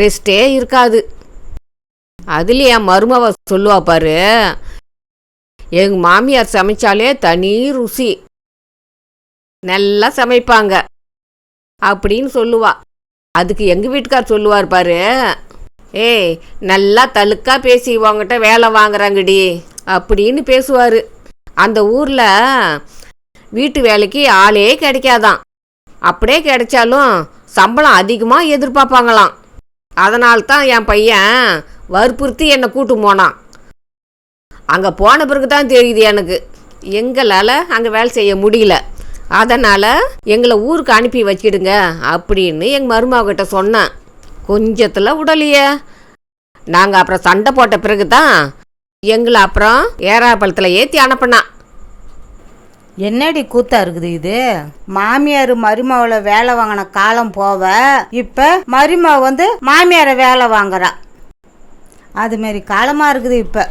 ரெஸ்டே இருக்காது. அதுல என் மருமவ சொல்லுவா பாரு எங்க மாமியார் சமைச்சாலே தனி ருசி. நல்லா சமைப்பாங்க அப்படின்னு சொல்லுவா. அதுக்கு எங்க வீட்டுக்கார் சொல்லுவார் பாரு ஏய் நல்லா தழுக்கா பேசி உங்ககிட்ட வேலை வாங்குறாங்கடி அப்படின்னு பேசுவார். அந்த ஊரில் வீட்டு வேலைக்கு ஆளே கிடைக்காதான். அப்படியே கிடைச்சாலும் சம்பளம் அதிகமாக எதிர்பார்ப்பாங்களாம். அதனால் தான் என் பையன் வற்புறுத்தி என்னை கூட்டு போனான். அங்கே போன பிறகு தான் தெரியுது எனக்கு. எங்களால் அங்கே வேலை செய்ய முடியல. அதனால் எங்களை ஊருக்கு அனுப்பி வச்சிடுங்க அப்படின்னு எங்கள் மருமகிட்ட சொன்னேன். கொஞ்சத்தில் உடலையே. நாங்கள் அப்புறம் சண்டை போட்ட பிறகு தான் எங்களை அப்புறம் ஏறாப்பழத்தில் ஏற்றி அனுப்புனான். என்னடி கூத்தா இருக்குது இது? மாமியார் மருமவளை வேலை வாங்கின காலம் போவ இப்ப மருமா வந்து மாமியாரை வேலை வாங்குறா. அது மாரி காலமா இருக்குது இப்ப.